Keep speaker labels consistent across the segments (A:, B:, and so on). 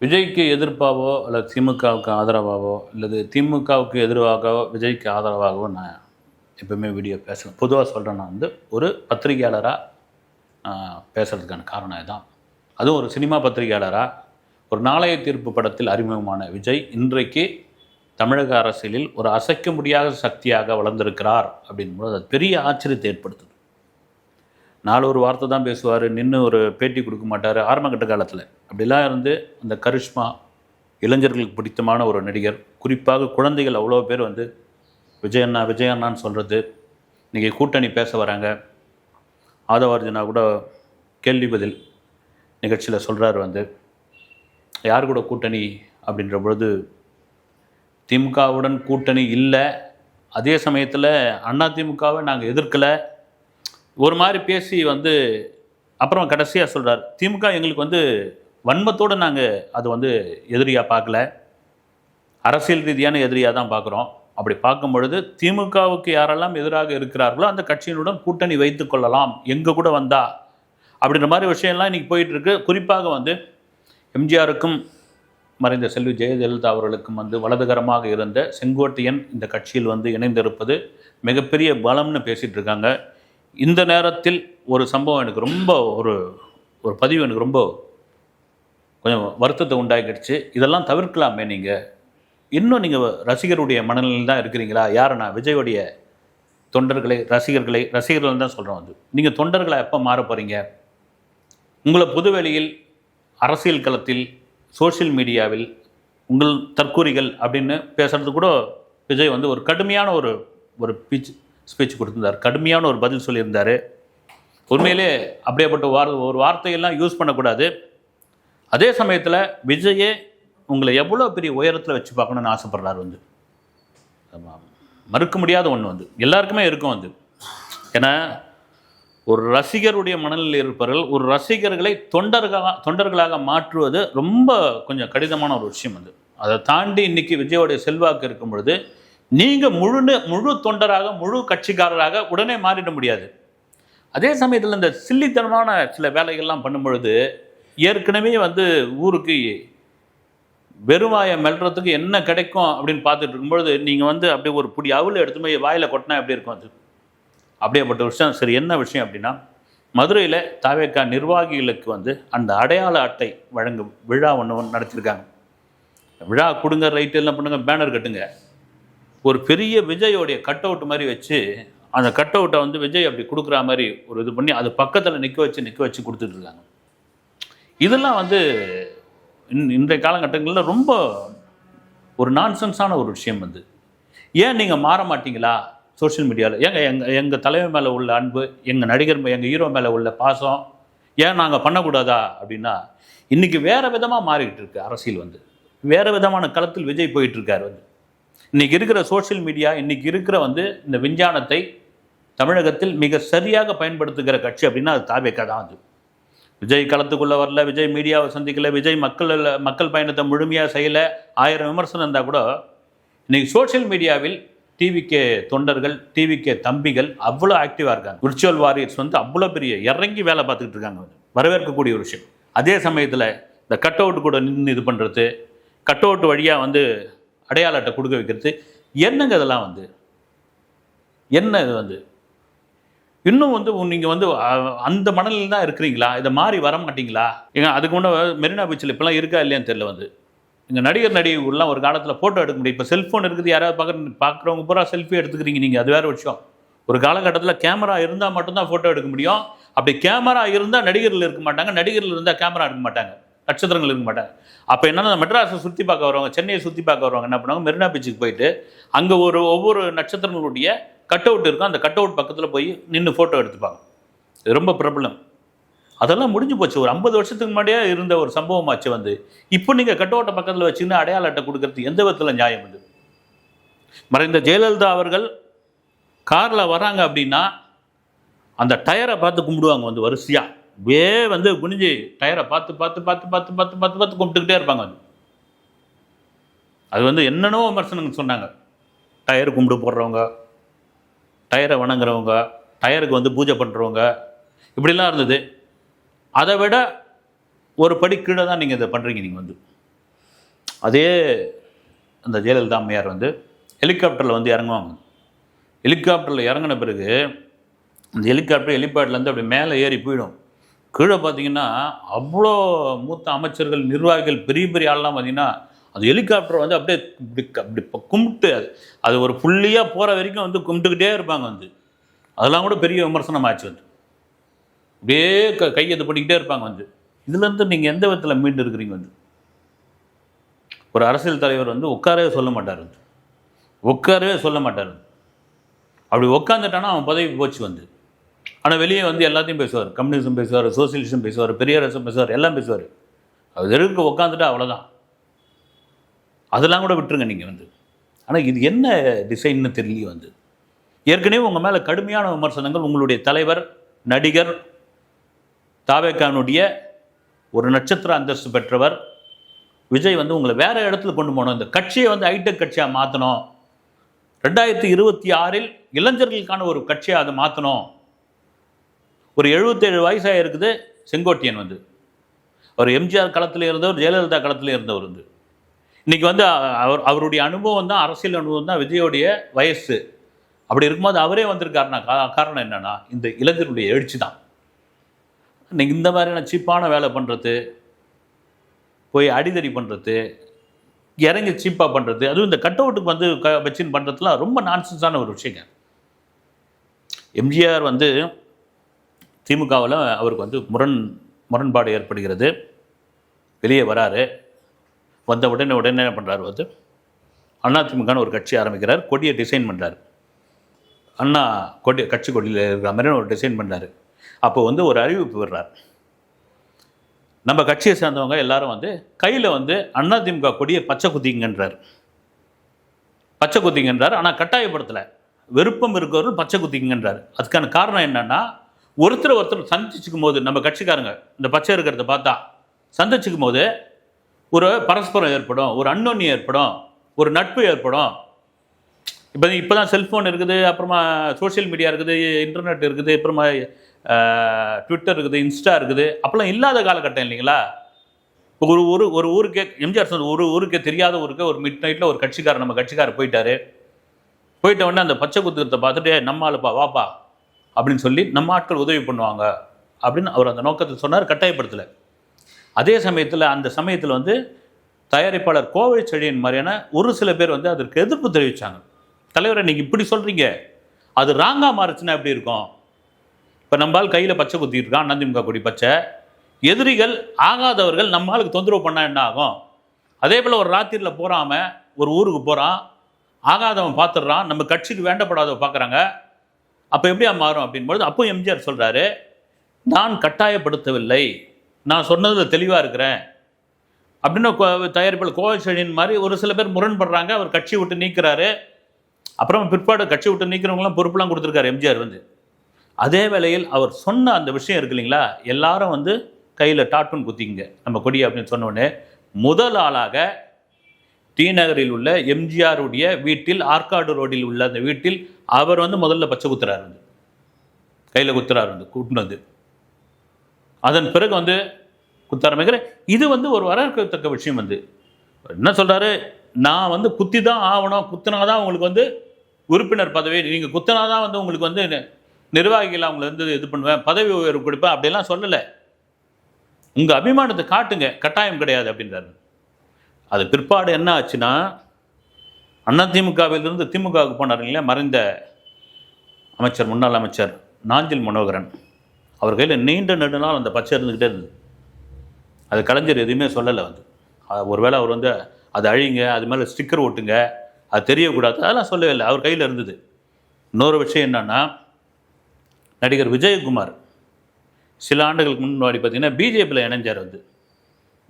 A: விஜய்க்கு எதிர்ப்பாவோ இல்லை திமுகவுக்கு ஆதரவாகவோ அல்லது திமுகவுக்கு எதிர்வாகவோ விஜய்க்கு ஆதரவாகவோ நான் எப்பவுமே வீடியோ பேசுகிறேன் பொதுவாக சொல்கிறேன் நான் வந்து ஒரு பத்திரிகையாளராக பேசுகிறதுக்கான காரணம் இதுதான். அதுவும் ஒரு சினிமா பத்திரிகையாளராக ஒரு நாளைய தீர்ப்பு படத்தில் அறிமுகமான விஜய் இன்றைக்கு தமிழக அரசியலில் ஒரு அசைக்க முடியாத சக்தியாக வளர்ந்திருக்கிறார் அப்படிங்கும்போது அது பெரிய ஆச்சரியத்தை ஏற்படுத்துது. நாலு ஒரு வார்த்தை தான் பேசுவார் நின்று ஒரு பேட்டி கொடுக்க மாட்டார் ஆரம்பகட்ட காலத்தில். அப்படிலாம் இருந்து அந்த கரிஷ்மா இளைஞர்களுக்கு பிடித்தமான ஒரு நடிகர். குறிப்பாக குழந்தைகள் அவ்வளோ பேர் வந்து விஜயண்ணா விஜயண்ணான்னு சொல்கிறது இன்றைக்கி கூட்டணி பேச வராங்க. ஆதவார்ஜுனா கூட கேள்வி பதில் நிகழ்ச்சியில் சொல்கிறாரு வந்து. யார் கூட கூட்டணி? அப்படின்ற பொழுது திமுகவுடன் கூட்டணி இல்லை. அதே சமயத்தில் அதிமுகவை நாங்கள் எதிர்க்கலை. ஒரு மாதிரி பேசி வந்து அப்புறம் கடைசியாக சொல்கிறார் திமுக எங்களுக்கு வந்து வன்மத்தோடு நாங்கள் அது வந்து எதிரியாக பார்க்கல அரசியல் ரீதியான எதிரியாக தான் பார்க்குறோம் அப்படி பார்க்கும் பொழுது திமுகவுக்கு யாரெல்லாம் எதிராக இருக்கிறார்களோ அந்த கட்சியினுடன் கூட்டணி வைத்து கொள்ளலாம். எங்கே கூட வந்தா? அப்படின்ற மாதிரி விஷயம்லாம் இன்றைக்கி போயிட்டுருக்கு குறிப்பாக வந்து எம்ஜிஆருக்கும் மறைந்த செல்வி ஜெயலலிதா அவர்களுக்கும் வந்து வலதுகரமாக இருந்த செங்கோட்டையன் இந்த கட்சியில் வந்து இணைந்திருப்பது மிகப்பெரிய பலம்னு பேசிகிட்டு இருக்காங்க. இந்த நேரத்தில் ஒரு சம்பவம் எனக்கு ரொம்ப ஒரு ஒரு பதிவு எனக்கு ரொம்ப கொஞ்சம் வருத்தத்தை உண்டாக்கிடுச்சு. இதெல்லாம் தவிர்க்கலாமே நீங்கள் இன்னும் நீங்கள் ரசிகருடைய மனநிலையில் தான் இருக்கிறீங்களா? யாரை நான் விஜயோடைய தொண்டர்களை ரசிகர்களை ரசிகர்கள் தான் சொல்கிறோம் வந்து நீங்கள் தொண்டர்களை எப்போ மாற போகிறீங்க உங்களை பொதுவெளியில் அரசியல் களத்தில் சோஷியல் மீடியாவில் உங்கள் தற்கூறிகள் அப்படின்னு பேசுகிறது கூட விஜய் வந்து ஒரு கடுமையான ஒரு ஒரு பீச் ஸ்பீச் கொடுத்துருந்தார். கடுமையான ஒரு பதில் சொல்லியிருந்தார். உண்மையிலே அப்படியேப்பட்ட வார் ஒரு வார்த்தையெல்லாம் யூஸ் பண்ணக்கூடாது. அதே சமயத்தில் விஜயே உங்களை எவ்வளோ பெரிய உயரத்தில் வச்சு பார்க்கணுன்னு ஆசைப்படுறாரு வந்து. மறுக்க முடியாத ஒன்று வந்து. எல்லாருக்குமே இருக்கும் வந்து. ஏன்னா ஒரு ரசிகருடைய மனநிலையில் இருப்பவர்கள் ஒரு ரசிகர்களை தொண்டர்களாக தொண்டர்களாக மாற்றுவது ரொம்ப கொஞ்சம் கடினமான ஒரு விஷயம் அது அதை தாண்டி இன்னைக்கு விஜயோடைய செல்வாக்கு இருக்கும் பொழுது நீங்கள் முழு முழு தொண்டராக முழு கட்சிக்காரராக உடனே மாறிட முடியாது. அதே சமயத்தில் இந்த சில்லித்தனமான சில வேலைகள்லாம் பண்ணும் பொழுது ஏற்கனவே வந்து ஊருக்கு வெறுவாயை மெல்றதுக்கு என்ன கிடைக்கும் அப்படின்னு பார்த்துட்டு இருக்கும்பொழுது நீங்கள் வந்து அப்படியே ஒரு புடி அவுல எடுத்து போய் வாயில் கொட்டினா எப்படி இருக்கும் அது? அப்படியேப்பட்ட விஷயம். சரி என்ன விஷயம் அப்படின்னா மதுரையில் தாவேக்கா நிர்வாகிகளுக்கு வந்து அந்த அடையாள அட்டை வழங்கும் விழா ஒன்று நடத்தியிருக்காங்க விழா கொடுங்க ரைட்டு எல்லாம் பண்ணுங்க பேனர் கட்டுங்க. ஒரு பெரிய விஜயோடைய கட் அவுட் மாதிரி வச்சு அந்த கட் அவுட்டை வந்து விஜய் அப்படி கொடுக்குற மாதிரி ஒரு இது பண்ணி அது பக்கத்தில் நிற்க வச்சு நிற்க வச்சு கொடுத்துட்டு இருக்காங்க. இதெல்லாம் வந்து இன் இன்றைய காலகட்டங்களில் ரொம்ப ஒரு நான்சென்ஸான ஒரு விஷயம் வந்து. ஏன் நீங்கள் மாற மாட்டீங்களா சோஷியல் மீடியாவில் ஏங்க எங்கள் எங்கள் தலைவர் மேலே உள்ள அன்பு எங்கள் நடிகர் எங்கள் ஹீரோ மேலே உள்ள பாசம் ஏன் நாங்கள் பண்ணக்கூடாதா அப்படின்னா இன்றைக்கி வேறு விதமாக மாறிக்கிட்டு இருக்கு அரசியல் வந்து. வேறு விதமான களத்தில் விஜய் போயிட்டுருக்காரு வந்து. இன்றைக்கி இருக்கிற சோஷியல் மீடியா இன்றைக்கி இருக்கிற வந்து இந்த விஞ்ஞானத்தை தமிழகத்தில் மிக சரியாக பயன்படுத்துகிற கட்சி அப்படின்னா அது தாவேக்கா தான் அது. விஜய் களத்துக்குள்ளே வரல விஜய் மீடியாவை சந்திக்கல விஜய் மக்கள் மக்கள் பயணத்தை முழுமையாக செய்யலை ஆயிரம் விமர்சனம் இருந்தால் கூட இன்றைக்கி சோஷியல் மீடியாவில் டிவிகே தொண்டர்கள் டிவிகே தம்பிகள் அவ்வளோ ஆக்டிவாக இருக்காங்க. விர்ச்சுவல் வாரியர்ஸ் வந்து அவ்வளோ பெரிய இறங்கி வேலை பார்த்துக்கிட்டு இருக்காங்க. வரவேற்கக்கூடிய ஒரு விஷயம். அதே சமயத்தில் இந்த கட் அவுட் கூட நின்று இது பண்ணுறது கட் அவுட் வழியாக வந்து அடையாள அட்டை கொடுக்க வைக்கிறது. என்னங்க இதெல்லாம் வந்து என்ன இது வந்து? இன்னும் வந்து நீங்கள் வந்து அந்த மணலில் தான் இருக்கிறீங்களா? இதை மாறி வர மாட்டீங்களா? ஏங்க அதுக்கு முன்னே மெரினா பீச்சில் இப்போலாம் இருக்கா இல்லையான்னு தெரியல வந்து. இங்கே நடிகர் நடிகைகள்லாம் ஒரு காலத்தில் ஃபோட்டோ எடுக்க முடியும். இப்போ செல்ஃபோன் இருக்குது யாராவது பார்க்குற பார்க்குறவங்க பூரா செல்ஃபி எடுத்துக்கிறீங்க நீங்கள் அது வேறு விஷயம். ஒரு காலகட்டத்தில் கேமரா இருந்தால் மட்டும்தான் ஃபோட்டோ எடுக்க முடியும். அப்படி கேமரா இருந்தால் நடிகரில் இருக்க மாட்டாங்க நடிகரில் இருந்தால் கேமரா எடுக்க மாட்டாங்க. நட்சத்திரங்கள் இருக்க மாட்டாங்க அப்போ என்னென்னா மெட்ராஸை சுற்றி பார்க்க வருவாங்க சென்னையை சுற்றி பார்க்க வருவாங்க. என்ன பண்ணுவாங்க? மெரினா பீச்சுக்கு போயிட்டு அங்கே ஒரு ஒவ்வொரு நட்சத்திரங்களுடைய கட் அவுட் இருக்கும். அந்த கட் அவுட் பக்கத்தில் போய் நின்று ஃபோட்டோ எடுத்துப்பாங்க. இது ரொம்ப பிரபலம். அதெல்லாம் முடிஞ்சு போச்சு. ஒரு ஐம்பது வருஷத்துக்கு முன்னாடியே இருந்த ஒரு சம்பவமாச்சு வந்து. இப்போ நீங்கள் கட் அவுட்டை பக்கத்தில் வச்சுன்னு அடையாள அட்டை கொடுக்கறது எந்த விதத்தில் நியாயம் இது? மறைந்த ஜெயலலிதா அவர்கள் காரில் வராங்க அப்படின்னா அந்த டயரை பார்த்து கும்பிடுவாங்க வந்து வரிசையாக அப்படியே வந்து குனிஞ்சு டயரை பார்த்து பார்த்து பார்த்து பார்த்து பார்த்து பார்த்து பார்த்து கும்பிட்டுக்கிட்டே இருப்பாங்க அது. அது வந்து என்னென்னோ விமர்சனங்கள் சொன்னாங்க. டயர் கும்பிடு போடுறவங்க டயரை வணங்குறவங்க டயருக்கு வந்து பூஜை பண்ணுறவங்க இப்படிலாம் இருந்தது. அதை விட ஒரு படி கீழே தான் நீங்கள் இதை பண்ணுறீங்க நீங்கள் வந்து. அதே அந்த ஜெயலலிதா அம்மையார் வந்து ஹெலிகாப்டரில் வந்து இறங்குவாங்க. ஹெலிகாப்டரில் இறங்கின பிறகு அந்த ஹெலிகாப்டர் ஹெலிபேட்லேருந்து அப்படி மேலே ஏறி போயிடும். கீழே பார்த்தீங்கன்னா அவ்வளோ மூத்த அமைச்சர்கள் நிர்வாகிகள் பெரிய பெரிய ஆள்லாம் பார்த்தீங்கன்னா அந்த ஹெலிகாப்டர் வந்து அப்படியே இப்படி அப்படி கும்பிட்டு அது அது ஒரு புள்ளியாக போகிற வரைக்கும் வந்து கும்பிட்டுக்கிட்டே இருப்பாங்க வந்து. அதெல்லாம் கூட பெரிய விமர்சனம் ஆச்சு வந்து. அப்படியே க கையை பண்ணிக்கிட்டே இருப்பாங்க வந்து. இதுலேருந்து நீங்கள் எந்த விதத்தில் மீண்டு இருக்கிறீங்க வந்து? ஒரு அரசியல் தலைவர் வந்து உட்காரவே சொல்ல மாட்டார் வந்து. உட்காரவே சொல்ல மாட்டார் அப்படி உட்காந்துட்டானா அவன் பதவி போச்சு வந்து. ஆனால் வெளியே வந்து எல்லாத்தையும் பேசுவார். கம்யூனிசம் பேசுவார் சோசியலிசம் பேசுவார் பெரியாரசம் பேசுவார் எல்லாம் பேசுவார். அது இருக்கு உட்காந்துட்டா அவ்வளோதான் அதெல்லாம் கூட விட்டுருங்க நீங்கள் வந்து. ஆனால் இது என்ன டிசைன்னு தெரியலையே வந்து. ஏற்கனவே உங்கள் மேலே கடுமையான விமர்சனங்கள் உங்களுடைய தலைவர் நடிகர் தாவேக்கானுடைய ஒரு நட்சத்திர அந்தஸ்து பெற்றவர் விஜய் வந்து உங்களை வேறு இடத்துல கொண்டு போகணும் இந்த கட்சியை வந்து ஹைடெக் கட்சியாக மாற்றணும் ரெண்டாயிரத்தி இருபத்தி ஆறில் இளைஞர்களுக்கான ஒரு கட்சியை அதை மாற்றணும் ஒரு எழுபத்தேழு வயசாக இருக்குது செங்கோட்டியன் வந்து. அவர் எம்ஜிஆர் களத்தில் இருந்தவர் ஜெயலலிதா களத்தில் இருந்தவர் வந்து. இன்றைக்கி வந்து அவர் அவருடைய அனுபவம் தான் அரசியல் அனுபவம் தான் விஜயோடைய வயசு. அப்படி இருக்கும்போது அவரே வந்திருக்காருனா கா- காரணம் என்னென்னா இந்த இளைஞருடைய எழுச்சி தான். இன்றைக்கி இந்த மாதிரியான சீப்பான வேலை பண்ணுறது போய் அடிதடி பண்ணுறது இறங்கி சீப்பாக பண்ணுறது அதுவும் இந்த கட் அவுட்டுக்கு வந்து க வச்சுன்னு பண்ணுறதுலாம் ரொம்ப நான்சென்ஸான ஒரு விஷயங்க. எம்ஜிஆர் வந்து திமுகவில் அவருக்கு வந்து முரண் முரண்பாடு ஏற்படுகிறது. வெளியே வராரு. வந்த உடனே உடனே என்ன பண்ணுறாரு வந்து அதிமுகன்னு ஒரு கட்சி ஆரம்பிக்கிறார். கொடியை டிசைன் பண்ணுறாரு அண்ணா கொடி கட்சி கொடியில் இருக்கிற மாதிரி ஒரு டிசைன் பண்ணுறாரு அப்போ வந்து ஒரு அறிவிப்பு விடுறார். நம்ம கட்சியை சேர்ந்தவங்க எல்லாரும் வந்து கையில் வந்து அதிமுக கொடியை பச்சை குத்திங்கன்றார். பச்சை குத்திங்கன்றார். ஆனால் கட்டாயப்படுத்தலை. விருப்பம் இருக்கிறவர்கள் பச்சை குத்திங்கன்றார். அதுக்கான காரணம் என்னன்னா ஒருத்தர் ஒருத்தர் சந்திச்சுக்கும் போது நம்ம கட்சிக்காரங்க இந்த பச்சை இருக்கிறத பார்த்தா சந்திச்சுக்கும் போது ஒரு பரஸ்பரம் ஏற்படும் ஒரு அன்னொன்னி ஏற்படும் ஒரு நட்பு ஏற்படும். இப்போ இப்போ தான் செல்ஃபோன் இருக்குது அப்புறமா சோஷியல் மீடியா இருக்குது இன்டர்நெட் இருக்குது அப்புறமா ட்விட்டர் இருக்குது இன்ஸ்டா இருக்குது. அப்போல்லாம் இல்லாத காலகட்டம் இல்லைங்களா? ஒரு ஒரு ஊர் ஒரு ஊருக்கே எம்ஜிஆர் சொன்ன ஒரு ஊருக்கே தெரியாத ஊருக்கு ஒரு மிட் நைட்டில் ஒரு கட்சிக்காரர் நம்ம கட்சிக்காரர் போயிட்டாரு. போயிட்ட உடனே அந்த பச்சை குத்துக்கிறத பார்த்துட்டு "ஏய், நம்ம ஆளுப்பா வாப்பா. அப்படின்னு சொல்லி நம்ம ஆட்கள் உதவி பண்ணுவாங்க அப்படின்னு அவர் அந்த நோக்கத்தை சொன்னார் கட்டாயப்படுத்தலை. அதே சமயத்தில் அந்த சமயத்தில் வந்து தயாரிப்பாளர் கோவை செழியன் மாதிரியான ஒரு சில பேர் வந்து அதற்கு எதிர்ப்பு தெரிவித்தாங்க தலைவரை நீங்கள் இப்படி சொல்கிறீங்க அது ராங்கா மாறுச்சுன்னா எப்படி இருக்கும்? இப்போ நம்மால் கையில் பச்சை குத்திட்டு இருக்கான் அதிமுக கொடி பச்சை. எதிரிகள் ஆகாதவர்கள் நம்மளுக்கு தொந்தரவு பண்ணால் என்ன ஆகும்? அதே போல் ஒரு ராத்திரியில் போகாமல் ஒரு ஊருக்கு போகிறான் ஆகாதவன் பார்த்துடுறான் நம்ம கட்சிக்கு வேண்டப்படாதவன் பார்க்குறாங்க அப்போ எப்படியா மாறும் அப்படின்பொழுது அப்போ எம்ஜிஆர் சொல்கிறாரு நான் கட்டாயப்படுத்தவில்லை. நான் சொன்னதில் தெளிவாக இருக்கிறேன். அப்படின்னு கோ- தயாரிப்பாளர் கோவை மாதிரி ஒரு சில பேர் முரண்படுறாங்க. அவர் கட்சி விட்டு நீக்கிறாரு. அப்புறம் பிற்பாடு கட்சி விட்டு நீக்கிறவங்களாம் பொறுப்புலாம் கொடுத்துருக்காரு எம்ஜிஆர் வந்து. அதே வேளையில் அவர் சொன்ன அந்த விஷயம் இருக்கு இல்லைங்களா? எல்லாரும் வந்து கையில் டாட்டுன்னு குத்திங்க நம்ம கொடி அப்படின்னு சொன்ன உடனே முதல் ஆளாக டி நகரில் உள்ள எம்ஜிஆருடைய வீட்டில் ஆற்காடு ரோடில் உள்ள அந்த வீட்டில் அவர் வந்து முதல்ல பச்சை குத்துறாரு வந்து. கையில் குத்துறாரு வந்து கூட்டின்னு வந்து. அதன் பிறகு வந்து குத்த ஆரம்பிக்கிற இது வந்து ஒரு வரவேற்கத்தக்க விஷயம் வந்து. என்ன சொல்கிறாரு நான் வந்து குத்தி தான் ஆகணும் குத்துனாதான் உங்களுக்கு வந்து உறுப்பினர் பதவி நீங்கள் குத்துனாதான் வந்து உங்களுக்கு வந்து நிர்வாகிகள் அவங்களை வந்து இது பண்ணுவேன் பதவி உயர்வு கொடுப்பேன் அப்படிலாம் சொல்லலை. உங்கள் அபிமானத்தை காட்டுங்க கட்டாயம் கிடையாது அப்படின்றாரு. அது பிற்பாடு என்ன ஆச்சுன்னா அதிமுகவிலிருந்து திமுகவுக்கு போனார் இல்லையா மறைந்த அமைச்சர் முன்னாள் அமைச்சர் நாஞ்சில் மனோகரன். அவர் கையில் நீண்ட நெடுநாள் அந்த பச்சை இருந்துக்கிட்டே இருந்தது. அது கலைஞர் எதுவுமே சொல்லலை வந்து. ஒருவேளை அவர் வந்து அதை அழிங்க அது மேலே ஸ்டிக்கர் ஒட்டுங்க அது தெரியக்கூடாது அதெல்லாம் சொல்லவே இல்லை. அவர் கையில் இருந்தது. இன்னொரு விஷயம் என்னென்னா நடிகர் விஜயகுமார் சில ஆண்டுகளுக்கு முன்னாடி பார்த்திங்கன்னா பிஜேபியில் இணைஞ்சார் வந்து.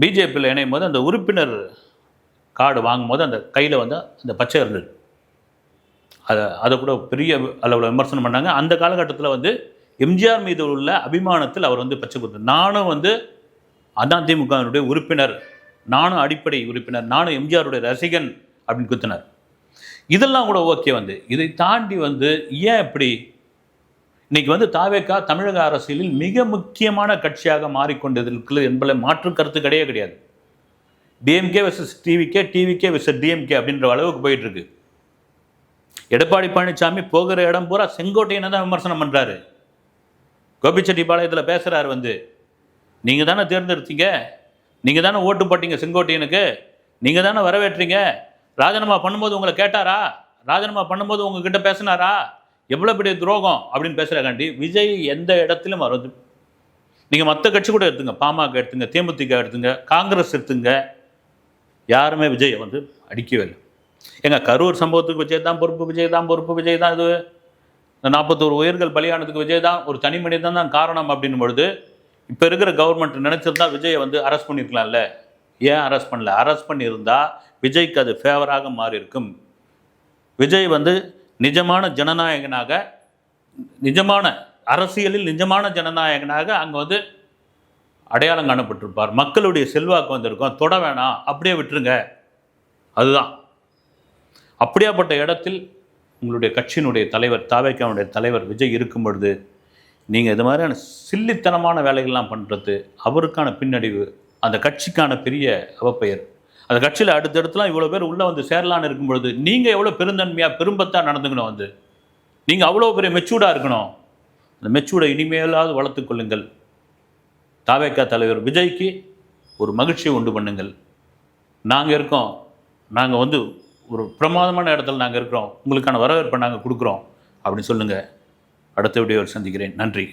A: பிஜேபியில் இணையும் போது அந்த உறுப்பினர் கார்டு வாங்கும்போது அந்த கையில் வந்து அந்த பச்சை இருந்தது அதை அதை கூட பெரிய அளவில் விமர்சனம் பண்ணாங்க. அந்த காலகட்டத்தில் வந்து எம்ஜிஆர் மீது உள்ள அபிமானத்தில் அவர் வந்து பச்சை கொடுத்தார். நானும் வந்து அதிமுகவினுடைய உறுப்பினர். நானும் அடிப்படை உறுப்பினர். நானும் எம்ஜிஆருடைய ரசிகன் அப்படின்னு குத்தினார். இதெல்லாம் கூட ஓகே வந்து. இதை தாண்டி வந்து ஏன் இப்படி? இன்னைக்கு வந்து தாவேக்கா தமிழக அரசியலில் மிக முக்கியமான கட்சியாக மாறிக்கொண்டிருக்கிறது என்பதில் மாற்று கருத்து கிடையவே கிடையாது. DMK versus TVK TVK versus DMK அப்படின்ற அளவுக்கு போயிட்டு இருக்கு எடப்பாடி பழனிசாமி போகிற இடம் பூரா செங்கோட்டையனை தான் விமர்சனம் பண்ணுறாரு கோபிச்செட்டிப்பாளையத்தில் பேசுகிறாரு வந்து நீங்கள் தானே தேர்ந்தெடுத்தீங்க? நீங்கள் தானே ஓட்டு போட்டீங்க செங்கோட்டையனுக்கு? நீங்கள் தானே வரவேற்றீங்க? ராஜினாமா பண்ணும்போது உங்களை கேட்டாரா? ராஜினாமா பண்ணும்போது உங்ககிட்ட பேசினாரா? எவ்வளோ பெரிய துரோகம்? அப்படின்னு பேசுகிறாக்காண்டி விஜய் எந்த இடத்திலும் வருது நீங்கள் மற்ற கட்சி கூட எடுத்துங்க. பாமக எடுத்துங்க தேமுதிக எடுத்துங்க காங்கிரஸ் எடுத்துங்க. யாருமே விஜயை வந்து அடிக்கவே இல்லை எங்க கரூர் சம்பவத்துக்கு விஜய் தான் பொறுப்பு விஜய் தான் பொறுப்பு விஜய் தான் இது. இந்த நாற்பத்தோரு உயிர்கள் பலியானதுக்கு விஜய் தான் ஒரு தனி மனிதன் தான் காரணம் அப்படின்னும் பொழுது இப்போ இருக்கிற கவர்மெண்ட் நினைச்சிருந்தா விஜயை வந்து அரெஸ்ட் பண்ணியிருக்கலாம்ல ஏன் அரெஸ்ட் பண்ணல? அரெஸ்ட் பண்ணியிருந்தா விஜய்க்கு அது ஃபேவராக மாறி இருக்கும் விஜய் வந்து நிஜமான ஜனநாயகனாக நிஜமான அரசியலில் நிஜமான ஜனநாயகனாக அங்கே வந்து அடையாளம் காணப்பட்டிருப்பார். மக்களுடைய செல்வாக்கு வந்திருக்கும். தொட வேணாம். அப்படியே விட்டுருங்க. அதுதான். அப்படியாப்பட்ட இடத்தில் உங்களுடைய கட்சியினுடைய தலைவர் தாவேக்காவுடைய தலைவர் விஜய் இருக்கும் பொழுது நீங்கள் இது மாதிரியான சில்லித்தனமான வேலைகள்லாம் பண்ணுறது அவருக்கான பின்னடைவு அந்த கட்சிக்கான பெரிய அவப்பெயர். அந்த கட்சியில் அடுத்தடுத்துலாம் இவ்வளோ பேர் உள்ளே வந்து சேரலான்னு இருக்கும் பொழுது நீங்கள் எவ்வளோ பெருந்தன்மையாக பெரும்பத்தாக நடந்துக்கணும் வந்து. நீங்கள் அவ்வளோ பெரிய மெச்சூர்டாக இருக்கணும். அந்த மெச்சூர்டை இனிமேலாவது வளர்த்துக்கொள்ளுங்கள் தாவேக்கா தலைவர் விஜய்க்கு ஒரு மகிழ்ச்சியை உண்டு பண்ணுங்கள். நாங்கள் இருக்கோம். நாங்கள் வந்து ஒரு பிரமாதமான இடத்துல நாங்கள் இருக்கிறோம். உங்களுக்கான வரவேற்பை நாங்கள் கொடுக்குறோம். அப்படின்னு சொல்லுங்கள் அடுத்த வீடியோவில் சந்திக்கிறேன். நன்றி.